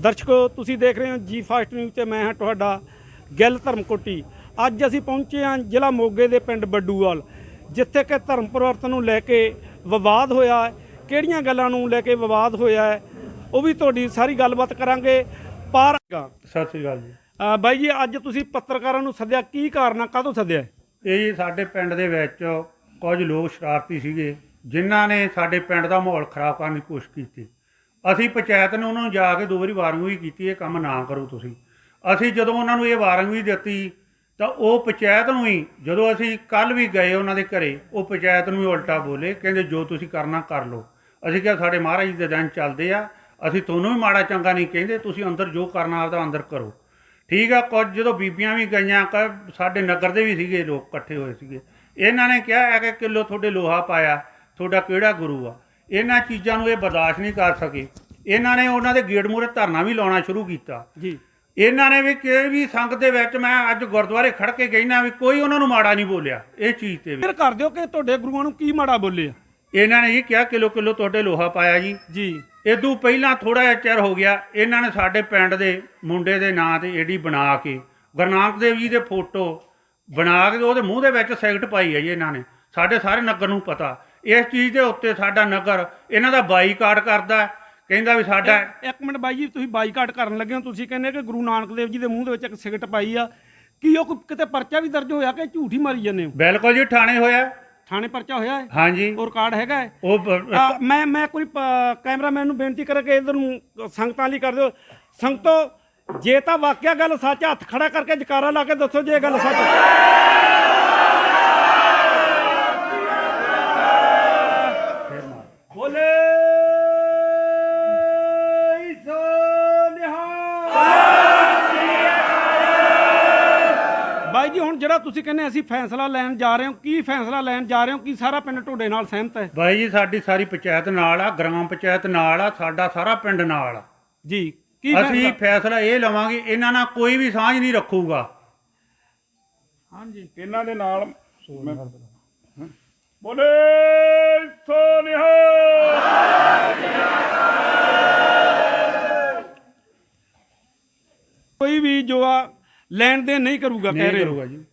ਦਰਸ਼ਕੋ ਤੁਸੀਂ ਦੇਖ ਰਹੇ ਹੋ ਜੀ ਫਾਸਟ ਨਿਊਜ਼ ਤੇ ਮੈਂ ਹਾਂ ਤੁਹਾਡਾ ਗਿੱਲ ਧਰਮਕੋਟੀ। ਅੱਜ ਅਸੀਂ ਪਹੁੰਚੇ ਹਾਂ ਜ਼ਿਲ੍ਹਾ ਮੋਗੇ ਦੇ ਪਿੰਡ ਬੱਡੂਵਾਲ ਜਿੱਥੇ ਕਿ ਧਰਮ ਪਰਿਵਰਤਨ ਨੂੰ ਲੈ ਕੇ ਵਿਵਾਦ ਹੋਇਆ ਹੈ। ਕਿਹੜੀਆਂ ਗੱਲਾਂ ਨੂੰ ਲੈ ਕੇ ਵਿਵਾਦ ਹੋਇਆ ਹੈ ਉਹ ਵੀ ਤੁਹਾਡੀ ਸਾਰੀ ਗੱਲਬਾਤ ਕਰਾਂਗੇ। ਪਰ ਸਤਿ ਸ੍ਰੀ ਅਕਾਲ ਜੀ। ਅ, ਬਾਈ ਜੀ ਅੱਜ ਤੁਸੀਂ ਪੱਤਰਕਾਰਾਂ ਨੂੰ ਸੱਦਿਆ ਕੀ ਕਾਰਨ ਆ ਕਾਹਤੋਂ ਸੱਦਿਆ ਹੈ? ਇਹ ਜੀ ਸਾਡੇ ਪਿੰਡ ਦੇ ਵਿੱਚ ਕੁਝ ਲੋਕ ਸ਼ਰਾਰਤੀ ਸੀਗੇ ਜਿਨ੍ਹਾਂ ਨੇ ਸਾਡੇ ਪਿੰਡ ਦਾ ਮਾਹੌਲ ਖਰਾਬ ਕਰਨ ਦੀ ਕੋਸ਼ਿਸ਼ ਕੀਤੀ। ਅਸੀਂ ਪੰਚਾਇਤ ਨੂੰ ਉਹਨਾਂ ਨੂੰ ਜਾ ਕੇ ਦੋ ਵਾਰੀ ਵਾਰਨਿੰਗ ਵੀ ਕੀਤੀ, ਇਹ ਕੰਮ ਨਾ ਕਰੋ ਤੁਸੀਂ। ਅਸੀਂ ਜਦੋਂ ਉਹਨਾਂ ਨੂੰ ਇਹ ਵਾਰਨਿੰਗ ਵੀ ਦਿੱਤੀ, ਤਾਂ ਉਹ ਪੰਚਾਇਤ ਨੂੰ ਹੀ, ਜਦੋਂ ਅਸੀਂ ਕੱਲ ਵੀ ਗਏ ਉਹਨਾਂ ਦੇ ਘਰੇ, ਉਹ ਪੰਚਾਇਤ ਨੂੰ ਹੀ ਉਲਟਾ ਬੋਲੇ, ਕਹਿੰਦੇ ਜੋ ਤੁਸੀਂ ਕਰਨਾ ਕਰ ਲਓ। ਅਸੀਂ ਕਿਹਾ, ਸਾਡੇ ਮਹਾਰਾਜ ਜੀ ਦੇ ਦਿਨ ਚੱਲਦੇ ਆ, ਅਸੀਂ ਤੁਹਾਨੂੰ ਵੀ ਮਾੜਾ ਚੰਗਾ ਨਹੀਂ ਕਹਿੰਦੇ, ਤੁਸੀਂ ਅੰਦਰ ਜੋ ਕਰਨਾ ਆਪਦਾ ਅੰਦਰ ਕਰੋ। ਠੀਕ ਆ, ਕੁਝ ਜਦੋਂ ਬੀਬੀਆਂ ਵੀ ਗਈਆਂ, ਕ ਸਾਡੇ ਨਗਰ ਦੇ ਵੀ ਸੀਗੇ ਲੋਕ ਇਕੱਠੇ ਹੋਏ ਸੀਗੇ। ਇਹਨਾਂ ਨੇ ਕਿਹਾ ਹੈ ਕਿ ਕਿਲੋ ਤੁਹਾਡੇ ਲੋਹਾ ਪਾਇਆ, ਤੁਹਾਡਾ ਕਿਹੜਾ ਗੁਰੂ ਆ? ਇਹਨਾਂ ਚੀਜ਼ਾਂ ਨੂੰ ਇਹ ਬਰਦਾਸ਼ਤ ਨਹੀਂ ਕਰ ਸਕੇ। ਇਹਨਾਂ ਨੇ ਉਹਨਾਂ ਦੇ ਗੇਟ ਮੂਹਰੇ ਧਰਨਾ ਵੀ ਲਾਉਣਾ ਸ਼ੁਰੂ ਕੀਤਾ। ਜੀ। ਇਹਨਾਂ ਨੇ ਵੀ ਕਿ ਵੀ ਸੰਗਤ ਦੇ ਵਿੱਚ ਮੈਂ ਅੱਜ ਗੁਰਦੁਆਰੇ ਖੜ ਕੇ ਕਹਿਣਾ ਵੀ ਕੋਈ ਉਹਨਾਂ ਨੂੰ ਮਾੜਾ ਨਹੀਂ ਬੋਲਿਆ ਇਹ ਚੀਜ਼ ਤੇ ਵੀ। ਫਿਰ ਕਰ ਦਿਓ ਕਿ ਤੁਹਾਡੇ ਗੁਰੂਆਂ ਨੂੰ ਕੀ ਮਾੜਾ ਬੋਲੇ ਆ? ਇਹਨਾਂ ਨੇ ਇਹ ਕਿਹਾ ਕਿਲੋ ਕਿਲੋ ਤੁਹਾਡੇ ਲੋਹਾ ਪਾਇਆ ਜੀ। ਜੀ। ਇਦੋਂ ਪਹਿਲਾਂ ਥੋੜਾ ਜਿਹਾ ਚਿਰ ਹੋ ਗਿਆ ਇਹਨਾਂ ਨੇ ਸਾਡੇ ਪਿੰਡ ਦੇ ਮੁੰਡੇ ਦੇ ਨਾਂ ਤੇ ਏਡੀ ਬਣਾ ਕੇ ਗੁਰਨਾਨਕ ਦੇਵ ਜੀ ਦੇ ਫੋਟੋ ਬਣਾ ਕੇ ਉਹਦੇ ਮੂੰਹ ਦੇ ਵਿੱਚ ਸਿਗਰਟ ਪਾਈ ਹੈ ਜੀ ਇਹਨਾਂ ਨੇ। ਸਾਡੇ ਸਾਰੇ ਨਗਰ ਨੂੰ ਪਤਾ। ਇਸ ਚੀਜ਼ ਦੇ ਉੱਤੇ ਸਾਡਾ ਨਗਰ ਇਹਨਾਂ ਦਾ ਬਾਈਕਾਟ ਕਰਦਾ ਹੈ। ਕਹਿੰਦਾ ਵੀ ਸਾਡਾ ਇੱਕ ਮਿੰਟ ਬਾਈ ਜੀ ਤੁਸੀਂ ਬਾਈਕਾਟ ਕਰਨ ਲੱਗੇ ਹੋ। ਤੁਸੀਂ ਕਹਿੰਦੇ ਕਿ ਗੁਰੂ ਨਾਨਕ ਦੇਵ ਜੀ ਦੇ ਮੂੰਹ ਦੇ ਵਿੱਚ ਇੱਕ ਸਿਗਰਟ ਪਾਈ ਆ। ਕੀ ਉਹ ਕੋਈ ਕਿਤੇ ਪਰਚਾ ਵੀ ਦਰਜ ਹੋਇਆ ਕਿ ਝੂਠ ਹੀ ਮਾਰੀ ਜਾਂਦੇ ਹੋ? ਬਿਲਕੁਲ ਜੀ ਠਾਣੇ ਹੋਇਆ। ਥਾਣੇ ਪਰਚਾ ਹੋਇਆ ਹੈ? ਹਾਂਜੀ। ਉਹ ਰਿਕਾਰਡ ਹੈਗਾ ਹੈ? ਉਹ ਬ- ਆ, ਮੈਂ ਮੈਂ ਕੋਈ ਪ- ਕੈਮਰਾਮੈਨ ਨੂੰ ਬੇਨਤੀ ਕਰਾਂ ਕਿ ਇਧਰ ਨੂੰ ਸੰਗਤਾਂ ਲਈ ਕਰ ਦਿਓ। ਸੰਗਤੋ ਜੇ ਤਾਂ ਵਾਕਿਆ ਗੱਲ ਸੱਚ ਹੈ, ਹੱਥ ਖੜਾ ਕਰਕੇ ਜਕਾਰਾ ਲਾ ਕੇ ਦੱਸੋ ਜੇ ਇਹ ਗੱਲ ਸੱਚ। ਹੈ। ਜਿਹੜਾ ਤੁਸੀਂ ਕਹਿੰਦੇ ਅਸੀਂ ਫੈਸਲਾ ਲੈਣ ਜਾ ਰਹੇ ਹਾਂ ਕੀ ਫੈਸਲਾ ਲੈਣ ਜਾ ਰਹੇ ਹੋ ਕੀ ਸਾਰਾ ਪਿੰਡ ਤੁਹਾਡੇ ਨਾਲ ਸਹਿਮਤ ਹੈ? ਬਾਈ ਜੀ ਸਾਡੀ ਸਾਰੀ ਪੰਚਾਇਤ ਨਾਲ ਆ ਗ੍ਰਾਮ ਪੰਚਾਇਤ ਨਾਲ ਆ ਸਾਡਾ ਸਾਰਾ ਪਿੰਡ ਨਾਲ ਆ। ਜੀ ਕੀ ਅਸੀਂ ਫੈਸਲਾ ਇਹ ਲਵਾਂਗੇ ਇਹਨਾਂ ਨਾਲ ਕੋਈ ਵੀ ਸਾਂਝ ਨਹੀਂ ਰੱਖੂਗਾ। ਹਾਂਜੀ ਇਹਨਾਂ ਦੇ ਨਾਲ ਬੋਲੇ ਸੋ ਨਿਹਾਲ! ਕੋਈ ਵੀ ਜੋ ਆ ਲੈਣ ਦੇ ਨਹੀਂ ਕਰੂਗਾ ਕਹਿ ਨਹੀਂ ਰਹੇ ਕਰੂਗਾ ਹੋ ਜੀ।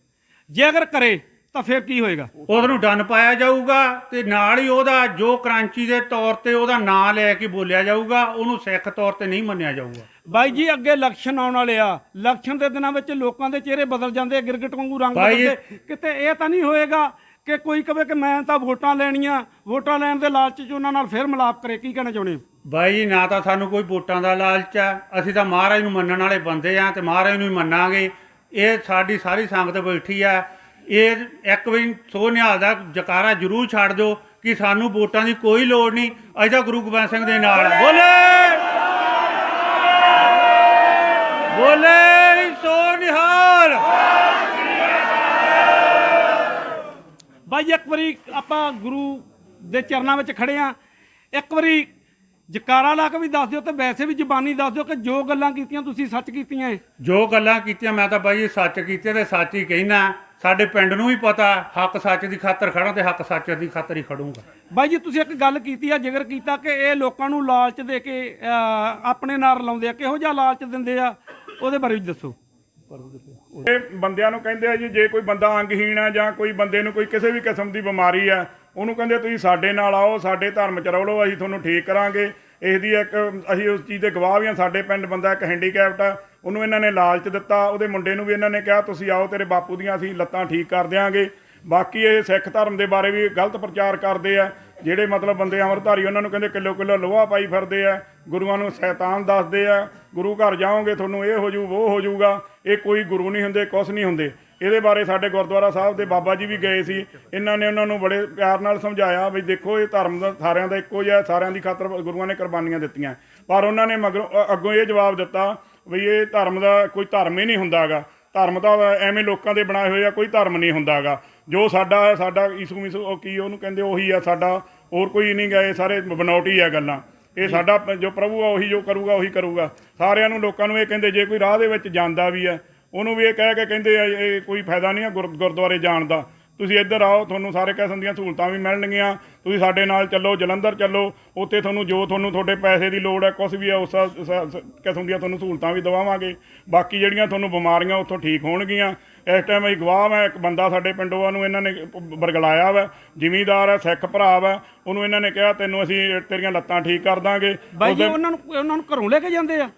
ਜੇ ਅਗਰ ਕਰੇ ਤਾਂ ਫਿਰ ਕੀ ਹੋਏਗਾ? ਉਹਨੂੰ ਨੂੰ ਡੰਨ ਪਾਇਆ ਜਾਊਗਾ ਤੇ ਨਾਲ ਹੀ ਉਹਦਾ ਜੋ ਕ੍ਰਾਂਚੀ ਦੇ ਤੌਰ ਤੇ ਉਹਦਾ ਨਾਂ ਲੈ ਕੇ ਬੋਲਿਆ ਜਾਊਗਾ ਉਹਨੂੰ ਸਿੱਖ ਤੌਰ ਤੇ ਨਹੀਂ ਮੰਨਿਆ ਜਾਊਗਾ। ਬਾਈ ਜੀ ਅੱਗੇ ਇਲੈਕਸ਼ਨ ਆਉਣ ਵਾਲੇ ਆ। ਇਲੈਕਸ਼ਨ ਦੇ ਦਿਨਾਂ ਵਿੱਚ ਲੋਕਾਂ ਦੇ ਚਿਹਰੇ ਬਦਲ ਜਾਂਦੇ ਆ ਗਿਰਗਟ ਵਾਂਗੂ ਰੰਗ ਬਦਲਦੇ। ਕਿਤੇ ਇਹ ਤਾਂ ਨਹੀਂ ਹੋਏਗਾ ਕਿ ਕੋਈ ਕਵੇ ਕਿ ਮੈਂ ਤਾਂ ਵੋਟਾਂ ਲੈਣੀਆਂ ਵੋਟਾਂ ਲੈਣ ਦੇ ਲਾਲਚ 'ਚ ਉਹਨਾਂ ਨਾਲ ਫਿਰ ਮਿਲਾਪ ਕਰੇ ਕੀ ਕਹਿਣਾ ਚਾਹੁੰਦੇ ਬਾਈ ਜੀ ਨਾ ਤਾਂ ਸਾਨੂੰ ਕੋਈ ਵੋਟਾਂ ਦਾ ਲਾਲਚ ਆ। ਅਸੀਂ ਤਾਂ ਮਹਾਰਾਜ ਨੂੰ ਮੰਨਣ ਵਾਲੇ ਬੰਦੇ ਆ ਤੇ ਮਹਾਰਾਜ ਨੂੰ ਹੀ ਮੰਨਾਂਗੇ। ਇਹ ਸਾਡੀ ਸਾਰੀ ਸੰਗਤ ਬੈਠੀ ਆ। ਇਹ ਇੱਕ ਵਾਰੀ ਸੋ ਨਿਹਾਲ ਦਾ ਜਕਾਰਾ ਜ਼ਰੂਰ ਛੱਡ ਦਿਓ ਕਿ ਸਾਨੂੰ ਵੋਟਾਂ ਦੀ ਕੋਈ ਲੋੜ ਨਹੀਂ। ਅਸੀਂ ਤਾਂ ਗੁਰੂ ਗੋਬਿੰਦ ਸਿੰਘ ਦੇ ਨਾਲ ਆ। ਬੋਲੇ! ਬੋਲੇ ਸੋ ਨਿਹਾਲ! ਬਾਈ, ਇੱਕ ਵਾਰੀ ਆਪਾਂ ਗੁਰੂ ਦੇ ਚਰਨਾਂ ਵਿੱਚ ਖੜੇ ਆ। ਇੱਕ ਵਾਰੀ ਜਕਾਰਾ ਲਾ ਕੇ ਵੀ ਦੱਸ ਦਿਓ ਤੇ ਵੈਸੇ ਵੀ ਜ਼ਬਾਨੀ ਦੱਸ ਦਿਓ ਕਿ ਜੋ ਗੱਲਾਂ ਕੀਤੀਆਂ ਤੁਸੀਂ ਸੱਚ ਕੀਤੀਆਂ ਏ ਜੋ ਗੱਲਾਂ ਕੀਤੀਆਂ ਮੈਂ ਤਾਂ ਬਾਈ ਜੀ ਸੱਚ ਕੀਤੇ ਤੇ ਸੱਚ ਹੀ ਕਹਿਣਾ ਸਾਡੇ ਪਿੰਡ ਨੂੰ ਵੀ ਪਤਾ ਹੱਕ ਸੱਚ ਦੀ ਖਾਤਰ ਖੜਾ ਤੇ ਹੱਕ ਸੱਚ ਦੀ ਖਾਤਰ ਹੀ ਖੜੂੰਗਾ। ਬਾਈ ਜੀ ਤੁਸੀਂ ਇੱਕ ਗੱਲ ਕੀਤੀ ਆ ਜ਼ਿਕਰ ਕੀਤਾ ਕਿ ਇਹ ਲੋਕਾਂ ਨੂੰ ਲਾਲਚ ਦੇ ਕੇ ਅਹ, ਆਪਣੇ ਨਾਲ ਲਾਉਂਦੇ ਆ ਕਿਹੋ ਜਿਹਾ ਲਾਲਚ ਦਿੰਦੇ ਆ? ਉਹਦੇ ਬਾਰੇ ਵੀ ਦੱਸੋ। ਇਹ ਬੰਦਿਆਂ ਨੂੰ ਕਹਿੰਦੇ ਆ ਜੀ ਜੇ ਕੋਈ ਬੰਦਾ ਅੰਗਹੀਣ ਆ ਜਾਂ ਕੋਈ ਬੰਦੇ ਨੂੰ ਕੋਈ ਕਿਸੇ ਵੀ ਕਿਸਮ ਦੀ ਬਿਮਾਰੀ ਆ ਉਹਨੂੰ ਕਹਿੰਦੇ ਤੁਸੀਂ ਸਾਡੇ ਨਾਲ ਆਓ, ਸਾਡੇ ਧਰਮ ਚ ਰਹੋ ਅਸੀਂ ਤੁਹਾਨੂੰ ਠੀਕ ਕਰਾਂਗੇ। ਇਸ ਦੀ ਇੱਕ, ਅਸੀਂ ਉਸ ਚੀਜ਼ ਦੇ ਗਵਾਹ ਵੀ ਹਾਂ, ਸਾਡੇ ਪਿੰਡ ਬੰਦਾ ਇੱਕ ਹੈਂਡੀਕੈਪਟ ਆ, ਉਹਨੂੰ ਇਹਨਾਂ ਨੇ ਲਾਲਚ ਦਿੱਤਾ, ਉਹਦੇ ਮੁੰਡੇ ਨੂੰ ਵੀ ਇਹਨਾਂ ਨੇ ਕਿਹਾ, ਤੁਸੀਂ ਆਓ, ਤੇਰੇ ਬਾਪੂ ਦੀਆਂ ਅਸੀਂ ਲੱਤਾਂ ਠੀਕ ਕਰ ਦਿਆਂਗੇ। ਬਾਕੀ ਇਹ ਸਿੱਖ ਧਰਮ ਦੇ ਬਾਰੇ ਵੀ ਗਲਤ ਪ੍ਰਚਾਰ ਕਰਦੇ ਆ, ਜਿਹੜੇ ਮਤਲਬ ਬੰਦੇ ਅਮਰਧਾਰੀ ਉਹਨਾਂ ਨੂੰ ਕਹਿੰਦੇ ਕਿਲੋ ਕਿਲੋ ਲੋਹਾ ਪਾਈ ਫਿਰਦੇ ਆ, ਗੁਰੂਆਂ ਨੂੰ ਸ਼ੈਤਾਨ ਦੱਸਦੇ ਆ, ਗੁਰੂ ਘਰ ਜਾਓਗੇ, ਤੁਹਾਨੂੰ ਇਹ ਹੋ ਜੂ, ਉਹ ਹੋ ਜਾਊਗਾ ਇਹ ਕੋਈ ਗੁਰੂ ਨਹੀਂ ਹੁੰਦੇ, ਕੁਛ ਨਹੀਂ ਹੁੰਦੇ। ਇਹਦੇ ਬਾਰੇ ਸਾਡੇ ਗੁਰਦੁਆਰਾ ਸਾਹਿਬ ਦੇ ਬਾਬਾ ਜੀ ਵੀ ਗਏ ਸੀ। ਇਹਨਾਂ ਨੇ ਉਹਨਾਂ ਨੂੰ ਬੜੇ ਪਿਆਰ ਨਾਲ ਸਮਝਾਇਆ ਵੀ ਦੇਖੋ, ਇਹ ਧਰਮ ਦਾ ਸਾਰਿਆਂ ਦਾ ਇੱਕੋ ਜਿਹਾ, ਸਾਰਿਆਂ ਦੀ ਖਾਤਰ ਗੁਰੂਆਂ ਨੇ ਕੁਰਬਾਨੀਆਂ ਦਿੱਤੀਆਂ। ਪਰ ਉਹਨਾਂ ਨੇ ਮਗਰੋਂ ਅੱਗੋਂ ਇਹ ਜਵਾਬ ਦਿੱਤਾ ਵੀ ਇਹ ਧਰਮ ਦਾ ਕੋਈ ਧਰਮ ਹੀ ਨਹੀਂ ਹੁੰਦਾਗਾ। ਧਰਮ ਤਾਂ ਐਵੇਂ ਲੋਕਾਂ ਦੇ ਬਣਾਏ ਹੋਏ ਆ, ਕੋਈ ਧਰਮ ਨਹੀਂ ਹੁੰਦਾਗਾ। ਜੋ ਸਾਡਾ ਹੈ, ਸਾਡਾ ਈਸੂ ਮਿਸੂ, ਉਹ ਕੀ ਉਹਨੂੰ ਕਹਿੰਦੇ, ਉਹੀ ਆ ਸਾਡਾ, ਹੋਰ ਕੋਈ ਨਹੀਂ ਗਏ ਸਾਰੇ ਬਨੌਟੀ ਆ ਗੱਲਾਂ। ਇਹ ਸਾਡਾ ਜੋ ਪ੍ਰਭੂ ਆ, ਉਹੀ ਜੋ ਕਰੂਗਾ, ਉਹੀ ਕਰੂਗਾ। ਸਾਰਿਆਂ ਨੂੰ ਲੋਕਾਂ ਨੂੰ ਇਹ ਕਹਿੰਦੇ, ਜੇ ਕੋਈ ਰਾਹ ਦੇ ਵਿੱਚ ਜਾਂਦਾ ਵੀ ਹੈ ਉਹਨੂੰ ਵੀ ਇਹ ਕਹਿ ਕੇ ਕਹਿੰਦੇ ਆ ਇਹ ਕੋਈ ਫਾਇਦਾ ਨਹੀਂ ਆ ਗੁਰ- ਗੁਰਦੁਆਰੇ ਜਾਣ ਦਾ। ਤੁਸੀਂ ਇੱਧਰ ਆਓ ਤੁਹਾਨੂੰ ਸਾਰੇ ਕਿਸਮ ਦੀਆਂ ਸਹੂਲਤਾਂ ਵੀ ਮਿਲਣਗੀਆਂ। ਤੁਸੀਂ ਸਾਡੇ ਨਾਲ ਚੱਲੋ ਜਲੰਧਰ ਚੱਲੋ। ਉੱਥੇ ਤੁਹਾਨੂੰ ਜੋ ਤੁਹਾਨੂੰ ਤੁਹਾਡੇ ਪੈਸੇ ਦੀ ਲੋੜ ਹੈ ਕੁਝ ਵੀ ਹੈ ਉਸ ਕਿਸਮ ਦੀਆਂ ਤੁਹਾਨੂੰ ਸਹੂਲਤਾਂ ਵੀ ਦਵਾਵਾਂਗੇ। ਬਾਕੀ ਜਿਹੜੀਆਂ ਤੁਹਾਨੂੰ ਬਿਮਾਰੀਆਂ ਉੱਥੋਂ ਠੀਕ ਹੋਣਗੀਆਂ। ਇਸ ਟਾਈਮ ਅਸੀਂ ਗਵਾਹ ਹੈ ਇੱਕ ਬੰਦਾ ਸਾਡੇ ਪਿੰਡੋਂ ਆ ਨੂੰ ਇਹਨਾਂ ਨੇ ਬਰਗਲਾਇਆ ਵਾ। ਜ਼ਿਮੀਂਦਾਰ ਹੈ ਸਿੱਖ ਭਰਾ ਵਾ ਉਹਨੂੰ ਇਹਨਾਂ ਨੇ ਕਿਹਾ ਤੈਨੂੰ ਅਸੀਂ ਤੇਰੀਆਂ ਲੱਤਾਂ ਠੀਕ ਕਰ ਦਾਂਗੇ। ਬਾਈ ਜੀ ਉਹਦੇ- ਉਹਨਾਂ ਨੂੰ ਉਹਨਾਂ ਨੂੰ ਘਰੋਂ ਲੈ ਕੇ ਜਾਂਦੇ ਆ?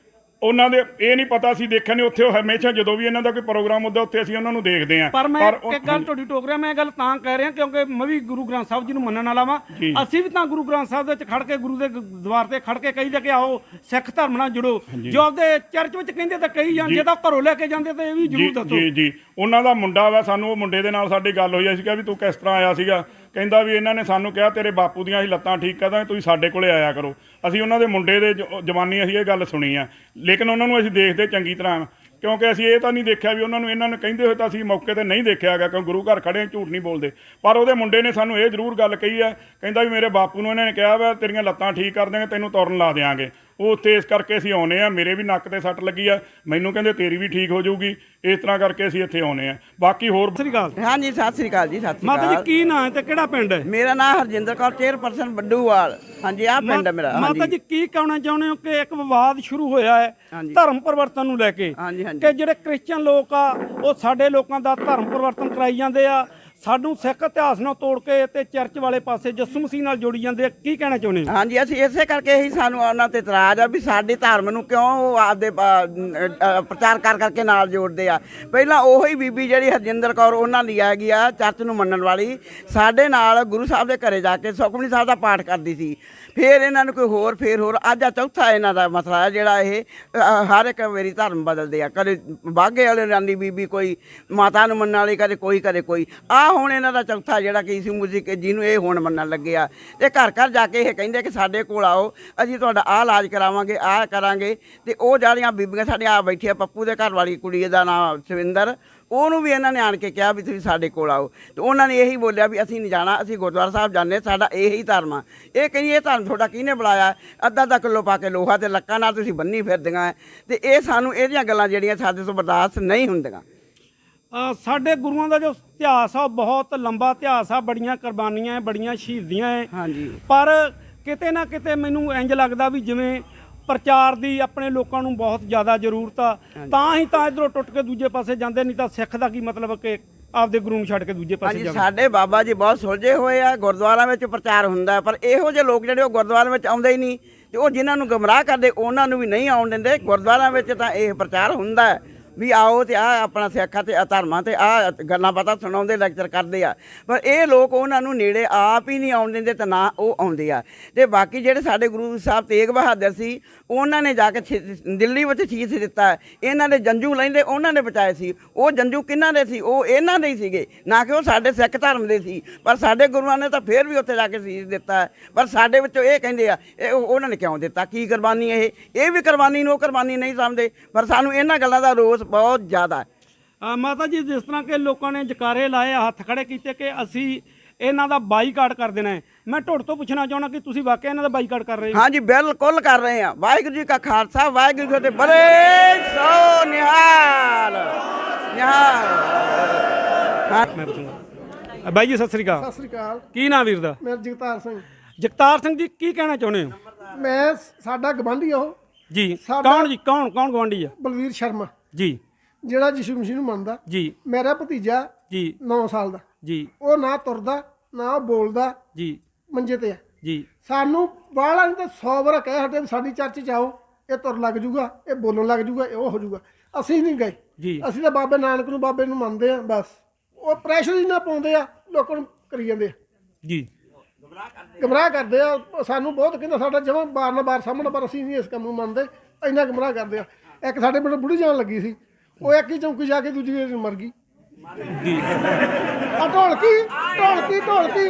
ਉਹਨਾਂ ਦੇ ਇਹ ਨਹੀਂ ਪਤਾ ਸੀ ਦੇਖਿਆ ਨਹੀਂ ਉੱਥੇ ਉਹ ਹਮੇਸ਼ਾ ਜਦੋਂ ਵੀ ਇਹਨਾਂ ਦਾ ਕੋਈ ਪ੍ਰੋਗਰਾਮ ਹੁੰਦਾ ਉੱਥੇ ਅਸੀਂ ਉਹਨਾਂ ਨੂੰ ਦੇਖਦੇ ਆਂ ਪਰ ਮੈਂ ਉਹ- ਇੱਕ ਗੱਲ ਤੁਹਾਡੀ ਟੋਕ ਰਿਹਾ ਮੈਂ ਇਹ ਗੱਲ ਤਾਂ ਕਹਿ ਰਿਹਾ ਕਿਉਂਕਿ ਮੈਂ ਵੀ ਗੁਰੂ ਗ੍ਰੰਥ ਸਾਹਿਬ ਜੀ ਨੂੰ ਮੰਨਣ ਵਾਲਾ ਵਾਂ। ਜੀ। ਅਸੀਂ ਵੀ ਤਾਂ ਗੁਰੂ ਗ੍ਰੰਥ ਸਾਹਿਬ ਦੇ ਵਿੱਚ ਖੜ ਕੇ ਗੁਰੂ ਦੇ ਦਵਾਰ ਤੇ ਖੜ ਕੇ ਕਹੀਦਾ ਕਿ ਆਓ ਸਿੱਖ ਧਰਮ ਨਾਲ ਜੁੜੋ। ਜੋ ਆਪਦੇ ਚਰਚ ਵਿੱਚ ਕਹਿੰਦੇ ਤਾਂ ਕਹੀ ਜਾਂ। ਜੇ ਤਾਂ ਘਰੋਂ ਲੈ ਕੇ ਜਾਂਦੇ ਤਾਂ ਇਹ ਵੀ ਜੀ ਜ਼ਰੂਰ ਦੱਸੋ। ਜੀ ਜੀ। ਉਹਨਾਂ ਦਾ ਮੁੰਡਾ ਵਾ ਸਾਨੂੰ ਉਹ ਮੁੰਡੇ ਦੇ ਨਾਲ ਸਾਡੀ ਗੱਲ ਹੋਈ ਅਸੀਂ ਕਿਹਾ ਵੀ ਤੂੰ ਕਿਸ ਤਰ੍ਹਾਂ ਆਇਆ ਸੀਗਾ? ਕਹਿੰਦਾ ਵੀ ਇਹਨਾਂ ਨੇ ਸਾਨੂੰ ਕਿਹਾ ਤੇਰੇ ਬਾਪੂ ਦੀਆਂ ਅਸੀਂ ਲੱਤਾਂ ਠੀਕ ਕਰ ਦਾਂਗੇ ਤੁਸੀਂ ਸਾਡੇ ਕੋਲੇ ਆਇਆ ਕਰੋ। ਅਸੀਂ ਉਹਨਾਂ ਦੇ ਮੁੰਡੇ ਦੇ ਜਵਾਨੀ ਅਸੀਂ ਇਹ ਗੱਲ ਸੁਣੀ ਆ। ਲੇਕਿਨ ਉਹਨਾਂ ਨੂੰ ਅਸੀਂ ਦੇਖਦੇ ਚੰਗੀ ਤਰ੍ਹਾਂ ਕਿਉਂਕਿ ਅਸੀਂ ਇਹ ਤਾਂ ਨਹੀਂ ਦੇਖਿਆ ਵੀ ਉਹਨਾਂ ਨੂੰ ਇਹਨਾਂ ਨੇ ਕਹਿੰਦੇ ਹੋਏ ਤਾਂ ਅਸੀਂ ਮੌਕੇ ਤੇ ਨਹੀਂ ਦੇਖਿਆ ਹੈਗਾ ਕਿਉਂ ਗੁਰੂ ਘਰ ਖੜੇ ਹਾਂ, ਝੂਠ ਨਹੀਂ ਬੋਲਦੇ। ਪਰ ਉਹਦੇ ਮੁੰਡੇ ਨੇ ਸਾਨੂੰ ਇਹ ਜ਼ਰੂਰ ਗੱਲ ਕਹੀ ਹੈ ਕਹਿੰਦਾ ਵੀ ਮੇਰੇ ਬਾਪੂ ਨੂੰ ਇਹਨਾਂ ਨੇ ਕਿਹਾ ਵਾ ਤੇਰੀਆਂ ਲੱਤਾਂ ਠੀਕ ਕਰ ਦਾਂਗੇ ਤੈਨੂੰ ਤੁਰਨ ਲਾ ਦੇਾਂਗੇ ਉਹ ਉੱਥੇ ਇਸ ਕਰਕੇ ਅਸੀਂ ਆਉਨੇ ਆ ਮੇਰੇ ਵੀ ਨੱਕ ਤੇ ਸੱਟ ਲੱਗੀ ਆ ਮੈਨੂੰ ਕਹਿੰਦੇ ਤੇਰੀ ਵੀ ਠੀਕ ਹੋ ਜਾਊਗੀ ਇਸ ਤਰ੍ਹਾਂ ਕਰਕੇ ਅਸੀਂ ਇੱਥੇ ਆਉਨੇ ਆ ਬਾਕੀ ਹੋਰ ਸਤਿ ਸ੍ਰੀ ਅਕਾਲ। ਹਾਂਜੀ ਸਤਿ ਸ੍ਰੀ ਅਕਾਲ ਜੀ ਸਤਿ ਸ੍ਰੀ ਮਾਤਾ ਜੀ ਅਕਾਲ। ਕੀ ਨਾਂ ਹੈ ਤੇ ਕਿਹੜਾ ਪਿੰਡ ਹੈ? ਮੇਰਾ ਨਾਮ ਹਰਜਿੰਦਰ ਕੌਰ ਚੇਅਰਪਰਸਨ ਬੱਡੂਵਾਲ ਹਾਂਜੀ ਆਹ ਪਿੰਡ ਹੈ ਮੇਰਾ ਮਾਤਾ ਹਾਂਜੀ। ਜੀ ਕੀ ਕਹਿਣਾ ਚਾਹੁੰਦੇ ਹੋ ਕਿ ਇੱਕ ਵਿਵਾਦ ਸ਼ੁਰੂ ਹੋਇਆ ਹੈ ਹਾਂਜੀ। ਧਰਮ ਪਰਿਵਰਤਨ ਨੂੰ ਲੈ ਕੇ? ਹਾਂਜੀ ਹਾਂਜੀ। ਕਿ ਜਿਹੜੇ ਕ੍ਰਿਸਚੀਅਨ ਲੋਕ ਆ ਉਹ ਸਾਡੇ ਲੋਕਾਂ ਦਾ ਧਰਮ ਪਰਿਵਰਤਨ ਕਰਾਈ ਜਾਂਦੇ ਆ ਸਾਨੂੰ ਸਿੱਖ ਇਤਿਹਾਸ ਨਾਲ ਤੋੜ ਕੇ ਤੇ ਚਰਚ ਵਾਲੇ ਪਾਸੇ ਯਿਸੂ ਮਸੀਹ ਨਾਲ ਜੋੜੀ ਜਾਂਦੇ ਆ ਕੀ ਕਹਿਣਾ ਚਾਹੁੰਦੇ ਹੋ? ਹਾਂਜੀ ਅਸੀਂ ਇਸੇ ਕਰਕੇ ਹੀ ਸਾਨੂੰ ਉਹਨਾਂ ਤੇ ਇਤਰਾਜ਼ ਆ ਵੀ ਸਾਡੇ ਧਰਮ ਨੂੰ ਕਿਉਂ ਉਹ ਆਪਦੇ ਅ, ਅ, ਪ੍ਰਚਾਰ ਕਰ ਕਰਕੇ ਨਾਲ ਜੋੜਦੇ ਆ। ਪਹਿਲਾਂ ਉਹ ਹੀ ਬੀਬੀ ਜਿਹੜੀ ਹਰਜਿੰਦਰ ਕੌਰ ਉਹਨਾਂ ਦੀ ਹੈਗੀ ਆ ਚਰਚ ਨੂੰ ਮੰਨਣ ਵਾਲੀ। ਸਾਡੇ ਨਾਲ ਗੁਰੂ ਸਾਹਿਬ ਦੇ ਘਰੇ ਜਾ ਕੇ ਸੁਖਮਨੀ ਸਾਹਿਬ ਦਾ ਪਾਠ ਕਰਦੀ ਸੀ। ਫਿਰ ਇਹਨਾਂ ਨੂੰ ਕੋਈ ਹੋਰ ਫਿਰ ਹੋਰ। ਅੱਜ ਆ ਚੌਥਾ ਇਹਨਾਂ ਦਾ ਮਸਲਾ ਹੈ ਜਿਹੜਾ ਇਹ ਅ, ਹਰ ਇੱਕ ਵਾਰੀ ਧਰਮ ਬਦਲਦੇ ਆ। ਕਦੇ ਬਾਗੇ ਵਾਲੇ ਰਾਂਦੀ ਬੀਬੀ ਕੋਈ ਮਾਤਾ ਨੂੰ ਮੰਨਣ ਵਾਲੀ ਕਦੇ ਕੋਈ ਕਦੇ ਕੋਈ। ਆ ਹੁਣ ਇਹਨਾਂ ਦਾ ਚੌਥਾ ਜਿਹੜਾ ਕਿ ਸੀ ਮਸੀਹ ਜਿਹਨੂੰ ਇਹ ਹੁਣ ਮੰਨਣ ਲੱਗੇ ਆ। ਤੇ ਘਰ ਘਰ ਜਾ ਕੇ ਇਹ ਕਹਿੰਦੇ ਕਿ ਸਾਡੇ ਕੋਲ ਆਓ, ਅਸੀਂ ਤੁਹਾਡਾ ਆਹ ਇਲਾਜ ਕਰਾਵਾਂਗੇ, ਆਹ ਕਰਾਂਗੇ। ਤੇ ਉਹ ਜਿਹੜੀਆਂ ਬੀਬੀਆਂ ਸਾਡੀਆਂ ਆ ਬੈਠੀਆਂ, ਪੱਪੂ ਦੇ ਘਰ ਵਾਲੀ ਕੁੜੀ ਦਾ ਨਾਮ ਸਵਿੰਦਰ, ਉਹਨੂੰ ਵੀ ਇਹਨਾਂ ਨੇ ਆਣ ਕੇ ਕਿਹਾ ਵੀ ਤੁਸੀਂ ਸਾਡੇ ਕੋਲ ਆਓ। ਤੇ ਉਹਨਾਂ ਨੇ ਇਹੀ ਬੋਲਿਆ ਵੀ ਅਸੀਂ ਨਹੀਂ ਜਾਣਾ, ਅਸੀਂ ਗੁਰਦੁਆਰਾ ਸਾਹਿਬ ਜਾਂਦੇ ਸਾਡਾ ਇਹੀ ਧਰਮ ਆ। ਇਹ ਕਹਿੰਦੀ, ਇਹ ਧਰਮ ਤੁਹਾਡਾ ਕਿਹਨੇ ਬੁਲਾਇਆ ਅੱਧਾ ਅੱਧਾ ਕਿਲੋ ਪਾ ਕੇ ਲੋਹਾ ਤੇ ਲੱਕਾਂ ਨਾਲ ਤੁਸੀਂ ਬੰਨੀ ਫਿਰਦੀਆਂ। ਹੈ। ਤੇ ਇਹ ਸਾਨੂੰ ਇਹਦੀਆਂ ਗੱਲਾਂ ਜਿਹੜੀਆਂ ਸਾਡੇ ਤੋਂ ਬਰਦਾਸ਼ਤ ਨਹੀਂ ਹੁੰਦੀਆਂ। ਸਾਡੇ ਗੁਰੂਆਂ ਦਾ ਜੋ ਇਤਿਹਾਸ ਆ ਉਹ ਬਹੁਤ ਲੰਬਾ ਇਤਿਹਾਸ ਆ ਬੜੀਆਂ ਕੁਰਬਾਨੀਆਂ ਹੈ ਬੜੀਆਂ ਸ਼ਹੀਦੀਆਂ ਹੈ ਹਾਂਜੀ। ਪਰ ਕਿਤੇ ਨਾ ਕਿਤੇ ਮੈਨੂੰ ਇੰਜ ਲੱਗਦਾ ਵੀ ਜਿਵੇਂ ਪ੍ਰਚਾਰ ਦੀ ਆਪਣੇ ਲੋਕਾਂ ਨੂੰ ਬਹੁਤ ਜ਼ਿਆਦਾ ਜ਼ਰੂਰਤ ਆ ਤਾਂ ਹੀ ਤਾਂ ਇਧਰੋਂ ਟੁੱਟ ਕੇ ਦੂਜੇ ਪਾਸੇ ਜਾਂਦੇ ਨਹੀਂ ਤਾਂ ਸਿੱਖ ਦਾ ਕੀ ਮਤਲਬ ਕਿ ਆਪਦੇ ਗੁਰੂ ਨੂੰ ਛੱਡ ਕੇ ਦੂਜੇ ਪਾਸੇ ਜਾਂਦੇ ਸਾਡੇ ਬਾਬਾ ਜੀ ਬਹੁਤ ਸੁਲਝੇ ਹੋਏ ਆ ਗੁਰਦੁਆਰਿਆਂ ਵਿੱਚ ਪ੍ਰਚਾਰ ਹੁੰਦਾ ਪਰ ਇਹੋ ਜਿਹੇ ਲੋਕ ਜਿਹੜੇ ਉਹ ਗੁਰਦੁਆਰਿਆਂ ਵਿੱਚ ਆਉਂਦੇ ਹੀ ਨਹੀਂ। ਤੇ ਉਹ ਜਿਨ੍ਹਾਂ ਨੂੰ ਗਮਰਾਹ ਕਰਦੇ ਉਹਨਾਂ ਨੂੰ ਵੀ ਨਹੀਂ ਆਉਣ ਦਿੰਦੇ। ਗੁਰਦੁਆਰਿਆਂ ਵਿੱਚ ਤਾਂ ਇਹ ਪ੍ਰਚਾਰ ਹੁੰਦਾ। ਵੀ ਆਓ ਤੇ ਆ ਆਪਣਾ ਸਿੱਖਾਂ ਤੇ ਆਹ ਧਰਮਾਂ ਤੇ ਆ ਗੱਲਾਂ ਪਤਾ ਸੁਣਾਉਂਦੇ ਲੈਕਚਰ ਕਰਦੇ ਆ। ਪਰ ਇਹ ਲੋਕ ਉਹਨਾਂ ਨੂੰ ਨੇੜੇ ਆਪ ਹੀ ਨਹੀਂ ਆਉਣ ਦਿੰਦੇ ਤੇ ਨਾ ਉਹ ਆਉਂਦੇ ਆ। ਤੇ ਬਾਕੀ ਜਿਹੜੇ ਸਾਡੇ ਗੁਰੂ ਸਾਹਿਬ ਤੇਗ ਬਹਾਦਰ ਸੀ, ਉਹਨਾਂ ਨੇ ਜਾ ਕੇ ਛੇ- ਦਿੱਲੀ ਵਿੱਚ ਸ਼ੀਸ਼ ਦਿੱਤਾ। ਇਹਨਾਂ ਦੇ ਜੰਜੂ ਲੈਂਦੇ, ਉਹਨਾਂ ਨੇ ਬਚਾਏ ਸੀ। ਉਹ ਜੰਜੂ ਕਿਹਨਾਂ ਦੇ ਸੀ? ਉਹ ਇਹਨਾਂ ਦੇ ਹੀ ਸੀਗੇ। ਨਾ ਕਿ ਉਹ ਸਾਡੇ ਸਿੱਖ ਧਰਮ ਦੇ ਸੀ। ਪਰ ਸਾਡੇ ਗੁਰੂਆਂ ਨੇ ਤਾਂ ਫੇਰ ਵੀ ਉੱਥੇ ਜਾ ਕੇ ਸ਼ੀਸ਼ ਦਿੱਤਾ। ਪਰ ਸਾਡੇ ਵਿੱਚੋਂ ਇਹ ਕਹਿੰਦੇ ਆ, ਇਹ ਉਹਨਾਂ ਨੇ ਕਿਉਂ ਦਿੱਤਾ? ਕੀ ਕੁਰਬਾਨੀ ਇਹ? ਇਹ ਵੀ ਕੁਰਬਾਨੀ ਨੂੰ ਉਹ ਕੁਰਬਾਨੀ ਨਹੀਂ ਸਮਝਦੇ। ਪਰ ਸਾਨੂੰ ਇਹਨਾਂ ਗੱਲਾਂ ਦਾ ਰੋਸ ਬਹੁਤ ਜ਼ਿਆਦਾ ਹੈ। ਅ, ਮਾਤਾ ਜੀ ਜਿਸ ਤਰ੍ਹਾਂ ਕਿ ਲੋਕਾਂ ਨੇ ਜਕਾਰੇ ਲਾਏ ਆ, ਹੱਥ ਖੜੇ ਕੀਤੇ ਕਿ ਅਸੀਂ ਇਹਨਾਂ ਦਾ ਬਾਈਕਾਟ ਕਰ ਦੇਣਾ ਹੈ। ਮੈਂ ਤੁਹਾਡੇ ਤੋਂ ਪੁੱਛਣਾ ਚਾਹੁੰਦਾ ਕਿ ਤੁਸੀਂ ਵਾਕਿਆ ਇਹਨਾਂ ਦਾ ਬਾਈਕਾਟ ਕਰ ਰਹੇ ਹੋ? ਹਾਂਜੀ ਬਿਲਕੁਲ ਕਰ ਰਹੇ ਆ ਵਾਹਿਗੁਰੂ ਜੀ ਕਾ ਖਾਲਸਾ ਵਾਹਿਗੁਰੂ ਜੀ ਕੀ ਫਤਿਹ। ਸੋ ਨਿਹਾਲ ਨਿਹਾਲ। ਹਾਂ। ਮੈਂ ਪੁੱਛੂੰਗਾ ਅ, ਬਾਈ ਜੀ ਸਤਿ ਸ੍ਰੀ ਅਕਾਲ। ਸਤਿ ਸ੍ਰੀ ਅਕਾਲ। ਕੀ ਨਾਂ ਵੀਰ ਦਾ? ਮੈਂ ਜਗਤਾਰ ਸਿੰਘ। ਜਗਤਾਰ ਸਿੰਘ ਜੀ ਕੀ ਕਹਿਣਾ ਚਾਹੁੰਦੇ ਹੋ? ਮੈਂ ਸਾਡਾ ਗਵਾਂਢੀ ਉਹ। ਜੀ ਸਾਡਾ- ਕੌਣ ਜੀ? ਕੌਣ ਕੌਣ ਗਵਾਂਢੀ ਆ? ਬਲਵੀਰ ਸ਼ਰਮਾ। ਜੀ। ਜਿਹੜਾ ਯਿਸੂ ਮਸੀਹ ਨੂੰ ਮੰਨਦਾ ਜੀ। ਮੇਰਾ ਭਤੀਜਾ ਜੀ। 9 ਸਾਲ ਦਾ। ਜੀ। ਉਹ ਨਾ ਤੁਰਦਾ ਨਾ ਉਹ ਬੋਲਦਾ ਜੀ। ਮੰਜੇ ਤੇ ਆ। ਜੀ। ਸਾਨੂੰ ਬਾਹਲਾ ਨਹੀਂ ਤਾਂ 100 ਵਾਰ ਕਹਿ ਹਟੇ ਵੀ ਸਾਡੀ ਚਰਚ ਚ ਆਓ ਇਹ ਤੁਰ ਲੱਗ ਜੂਗਾ ਇਹ ਬੋਲਣ ਲੱਗ ਜੂਗਾ ਇਹ ਉਹ ਹੋ ਜੂਗਾ। ਅਸੀਂ ਨਹੀਂ ਗਏ। ਜੀ। ਅਸੀਂ ਤਾਂ ਬਾਬੇ ਨਾਨਕ ਨੂੰ ਬਾਬੇ ਨੂੰ ਮੰਨਦੇ ਆ ਬਸ। ਉਹ ਪ੍ਰੈਸ਼ਰ ਹੀ ਨਾ ਪਾਉਂਦੇ ਆ ਲੋਕਾਂ ਨੂੰ ਕਰੀ ਜਾਂਦੇ ਆ। ਜੀ। ਗਮਰਾਹ ਕਰਦੇ ਆ ਸਾਨੂੰ ਬਹੁਤ ਕਹਿੰਦਾ ਸਾਡਾ ਜਮਾਂ ਬਾਰ ਨਾ ਬਾਰ ਸਾਹਮਣੇ ਪਰ ਅਸੀਂ ਨਹੀਂ ਇਸ ਕੰਮ ਨੂੰ ਮੰਨਦੇ ਇੰਨਾ ਗਮਰਾਹ ਕਰਦੇ ਆ। ਇੱਕ ਸਾਡੇ ਪਿੰਡ ਬੁੜੀ ਜਾਣ ਲੱਗੀ ਸੀ ਉਹ ਇੱਕ ਹੀ ਚੌਂਕੀ ਜਾ ਕੇ ਦੂਜੀ ਵਾਰ ਮਰ ਗਈ। ਜੀ ਆ ਢੋਲਕੀ ਢੋਲਕੀ ਢੋਲਕੀ।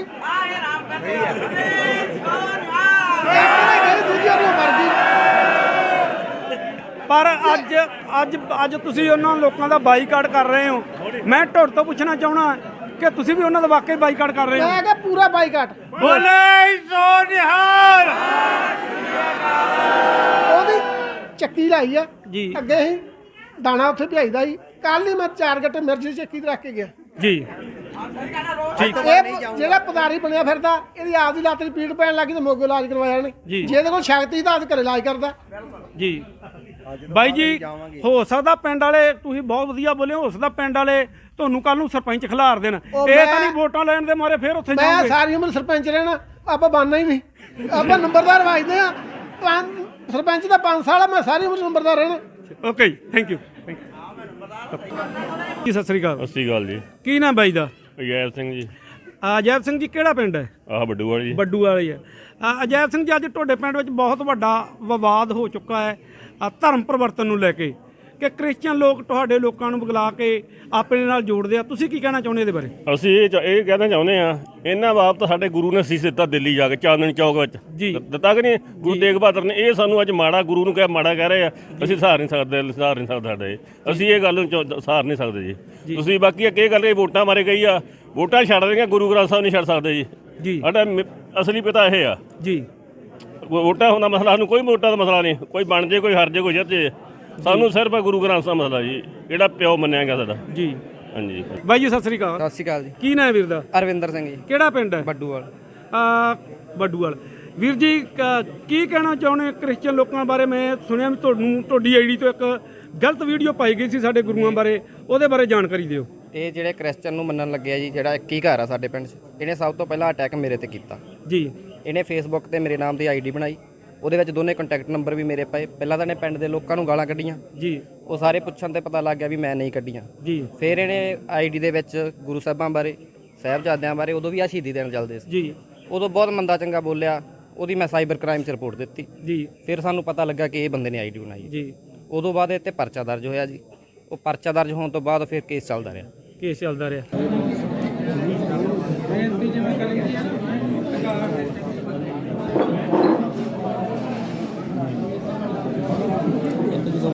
ਦੂਜੀ ਵਾਰ ਮਰ ਗਈ ਪਰ ਅੱਜ ਅੱਜ ਅੱਜ ਤੁਸੀਂ ਉਹਨਾਂ ਲੋਕਾਂ ਦਾ ਬਾਈਕਾਟ ਕਰ ਰਹੇ ਹੋ। ਮੈਂ ਤੁਹਾਡੇ ਤੋਂ ਪੁੱਛਣਾ ਚਾਹਣਾ ਕਿ ਤੁਸੀਂ ਵੀ ਉਹਨਾਂ ਦਾ ਵਾਕਈ ਬਾਈਕਾਟ ਕਰ ਰਹੇ ਹੋ? ਮੈਂ ਕਿਹਾ ਪੂਰਾ ਬਾਈਕਾਟ। ਬੋਲੇ ਸੋ ਨਿਹਾਲ! ਚੱਕੀ ਲਾਈ ਆ। ਜੀ। ਅੱਗੇ ਹੀ ਦਾਣਾ ਉੱਥੇ ਭਜਾਈਦਾ ਸੀ। ਕੱਲ ਹੀ ਮੈਂ ਚਾਰ ਗੱਟੇ ਮਿਰਚ ਦੀ ਚੱਕੀ ਤੇ ਰੱਖ ਕੇ ਗਿਆ। ਜੀ। ਇਹ ਜਿਹੜਾ ਪਦਾਰੀ ਬਣਿਆ ਫਿਰਦਾ ਇਹਦੀ ਆਪਦੀ ਲੱਤ 'ਚ ਪੀੜ ਪੈਣ ਲੱਗੀ ਤੇ ਮੋਗੇ ਇਲਾਜ ਕਰਵਾਇਆ ਨੇ ਜੀ। ਜੇ ਇਹਦੇ ਕੋਲ ਸ਼ਕਤੀ ਤਾਂ ਅੱਜ ਘਰੇ ਇਲਾਜ ਕਰਦਾ। ਜੀ। ਬਾਈ ਜੀ ਹੋ ਸਕਦਾ ਪਿੰਡ ਵਾਲੇ ਤੁਸੀਂ ਬਹੁਤ ਵਧੀਆ ਬੋਲੇ ਹੋ ਸਕਦਾ ਪਿੰਡ ਵਾਲੇ ਤੁਹਾਨੂੰ ਕੱਲ ਨੂੰ ਸਰਪੰਚ ਖਿਲਾਰ ਦੇਣ। ਉਹ ਇਹ ਤਾਂ ਮੈਂ- ਨਹੀਂ ਵੋਟਾਂ ਲੈਣ ਦੇ ਮਾਰੇ ਫਿਰ ਉੱਥੇ ਮੈਂ ਜਾਓਗੇ। ਸਾਰੀ ਉਮਰ ਸਰਪੰਚ ਰਹਿਣਾ ਆਪਾਂ ਬਣਨਾ ਹੀ ਨਹੀਂ। ਆਪਾਂ ਨੰਬਰਦਾਰ ਵਾਜਦੇ ਆ ਪੰਜ- ਸਰਪੰਚ ਦਾ 5 ਸਾਲ ਆ ਮੈਂ ਸਾਰੀ ਉਮਰ ਨੰਬਰਦਾਰ ਰਹਿਣਾ। ਓਕੇ ਥੈਂਕ ਯੂ ਜੀ ਸਤਿ ਸ੍ਰੀ ਅਕਾਲ। ਸਤਿ ਸ਼੍ਰੀ ਅਕਾਲ ਜੀ। ਕੀ ਨਾਮ ਬਾਈ ਦਾ? ਅਜੈਬ ਸਿੰਘ ਜੀ। ਅਜੈਬ ਸਿੰਘ ਜੀ ਕਿਹੜਾ ਪਿੰਡ ਹੈ? ਆਹ ਬੱਡੂ ਵਾਲੀ। ਜੀ ਬੱਡੂ ਵਾਲੀ ਹੈ। ਅ, ਅਜੈਬ ਸਿੰਘ ਜੀ ਅੱਜ ਤੁਹਾਡੇ ਪਿੰਡ ਵਿੱਚ ਬਹੁਤ ਵੱਡਾ ਵਿਵਾਦ ਹੋ ਚੁੱਕਾ ਹੈ ਅ, ਧਰਮ ਪਰਿਵਰਤਨ ਨੂੰ ਲੈ ਕੇ। ਕਿ ਕ੍ਰਿਸਚੀਅਨ ਲੋਕ ਤੁਹਾਡੇ ਲੋਕਾਂ ਨੂੰ ਬੁਲਾ ਕੇ ਆਪਣੇ ਨਾਲ ਜੋੜਦੇ ਆ। ਤੁਸੀਂ ਕੀ ਕਹਿਣਾ ਚਾਹੁੰਦੇ ਇਹਦੇ ਬਾਰੇ? ਅਸੀਂ ਇਹ ਚ- ਇਹ ਕਹਿਣਾ ਚਾਹੁੰਦੇ ਆ ਇਹਨਾਂ ਬਾਬਤ ਸਾਡੇ ਗੁਰੂ ਨੇ ਸੀਸ ਦਿੱਤਾ ਦਿੱਲੀ ਜਾ ਕੇ ਚਾਂਦਨੀ ਚੌਕ ਵਿੱਚ। ਜੀ। ਦ- ਦਿੱਤਾ ਕਿ ਨਹੀਂ? ਗੁਰੂ ਤੇਗ ਬਹਾਦਰ ਨੇ ਇਹ ਸਾਨੂੰ ਅੱਜ ਮਾੜਾ ਗੁਰੂ ਨੂੰ ਕਹਿ ਮਾੜਾ ਕਹਿ ਰਹੇ ਆ। ਅਸੀਂ ਸਹਾਰ ਨਹੀਂ ਸਕਦੇ ਸਹਾਰ ਨਹੀਂ ਸਕਦੇ ਸਾਡੇ। ਅਸੀਂ ਇਹ ਗੱਲ ਨੂੰ ਚੌ- ਸਹਾਰ ਨਹੀਂ ਸਕਦੇ ਜੀ। ਤੁਸੀਂ ਬਾਕੀ ਇੱਕ ਇਹ ਗੱਲ ਇਹ ਵੋਟਾਂ ਮਾਰੇ ਗਈ ਆ। ਵੋਟਾਂ ਛੱਡ ਦੇਣਗੇ ਗੁਰੂ ਗ੍ਰੰਥ ਸਾਹਿਬ ਨਹੀਂ ਛੱਡ ਸਕਦੇ ਜੀ। ਜੀ। ਸਾਡਾ ਮ- ਅਸਲੀ ਪਿਤਾ ਇਹ ਆ। ਜੀ। ਵੋ- ਵੋਟਾਂ ਹੁੰਦਾ ਮਸਲਾ ਸਾਨੂੰ ਕੋਈ ਵੋਟਾਂ ਦਾ ਮਸਲਾ ਨਹੀਂ। ਕੋਈ ਬਣ ਜੇ ਕੋਈ ਹਰ ਜੇ ਕੋਈ ਜਿੱਤ ਜੇ। ਸਾਨੂੰ ਸਿਰਫ ਗੁਰੂ ਗ੍ਰੰਥ ਸਾਹਿਬ ਮਸਲਾ ਜੀ ਜਿਹੜਾ ਪਿਓ ਮੰਨਿਆ ਗਿਆ ਸਾਡਾ। ਜੀ। ਹਾਂਜੀ। ਬਾਈ ਜੀ ਸਤਿ ਸ੍ਰੀ ਅਕਾਲ। ਸਤਿ ਸ਼੍ਰੀ ਅਕਾਲ ਜੀ। ਕੀ ਨਾਮ ਹੈ ਵੀਰ ਦਾ? ਅਰਵਿੰਦਰ ਸਿੰਘ ਜੀ। ਕਿਹੜਾ ਪਿੰਡ ਹੈ? ਬੱਡੂਵਾਲ। ਆ ਬੱਡੂਵਾਲ। ਵੀਰ ਜੀ ਕ- ਕੀ ਕਹਿਣਾ ਚਾਹੁੰਦੇ ਕ੍ਰਿਸਚੀਅਨ ਲੋਕਾਂ ਬਾਰੇ? ਮੈਂ ਸੁਣਿਆ ਵੀ ਤੁਹਾਨੂੰ ਤੁਹਾਡੀ ਆਈਡੀ ਤੋਂ ਇੱਕ ਗਲਤ ਵੀਡੀਓ ਪਾਈ ਗਈ ਸੀ ਸਾਡੇ ਗੁਰੂਆਂ ਬਾਰੇ। ਉਹਦੇ ਬਾਰੇ ਜਾਣਕਾਰੀ ਦਿਓ। ਇਹ ਜਿਹੜੇ ਕ੍ਰਿਸਚਨ ਨੂੰ ਮੰਨਣ ਲੱਗਿਆ ਜੀ ਜਿਹੜਾ ਇੱਕ ਹੀ ਘਰ ਆ ਸਾਡੇ ਪਿੰਡ 'ਚ ਇਹਨੇ ਸਭ ਤੋਂ ਪਹਿਲਾਂ ਅਟੈਕ ਮੇਰੇ ਤੇ ਕੀਤਾ। ਜੀ। ਇਹਨੇ ਫੇਸਬੁੱਕ ਤੇ ਮੇਰੇ ਨਾਮ ਦੀ ਆਈਡੀ ਬਣਾਈ। ਉਹਦੇ ਵਿੱਚ ਦੋਨੇ ਕੰਟੈਕਟ ਨੰਬਰ ਵੀ ਮੇਰੇ ਪਏ। ਪਹਿਲਾਂ ਤਾਂ ਇਹਨੇ ਪਿੰਡ ਦੇ ਲੋਕਾਂ ਨੂੰ ਗਾਲਾਂ ਕੱਢੀਆਂ। ਜੀ। ਉਹ ਸਾਰੇ ਪੁੱਛਣ ਤੇ ਪਤਾ ਲੱਗ ਗਿਆ ਵੀ ਮੈਂ ਨਹੀਂ ਕੱਢੀਆਂ। ਜੀ। ਫਿਰ ਇਹਨੇ ਆਈਡੀ ਦੇ ਵਿੱਚ ਗੁਰੂ ਸਾਹਿਬਾਂ ਬਾਰੇ ਸਾਹਿਬਜ਼ਾਦਿਆਂ ਬਾਰੇ ਉਦੋਂ ਵੀ ਆ ਸ਼ਹੀਦੀ ਦੇਣ ਚੱਲਦੇ ਸੀ। ਜੀ। ਉਦੋਂ ਬਹੁਤ ਮੰਦਾ ਚੰਗਾ ਬੋਲਿਆ। ਉਹਦੀ ਮੈਂ ਸਾਈਬਰ ਕ੍ਰਾਈਮ 'ਚ ਰਿਪੋਰਟ ਦਿੱਤੀ। ਜੀ। ਫਿਰ ਸਾਨੂੰ ਪਤਾ ਲੱਗਾ ਕਿ ਇਹ ਬੰਦੇ ਨੇ ਆਈਡੀ ਬਣਾਈ ਹੈ। ਜੀ। ਉਦੋਂ ਬਾਅਦ ਇਹ ਤੇ ਪਰਚਾ ਦਰਜ ਹੋਇਆ ਜੀ। ਉਹ ਪਰਚਾ ਦਰਜ ਹੋਣ ਤੋਂ ਬਾਅਦ ਫਿਰ ਕੇਸ ਚੱਲਦਾ ਰਿਹਾ। ਕੇਸ ਚੱਲਦਾ ਰਿਹਾ।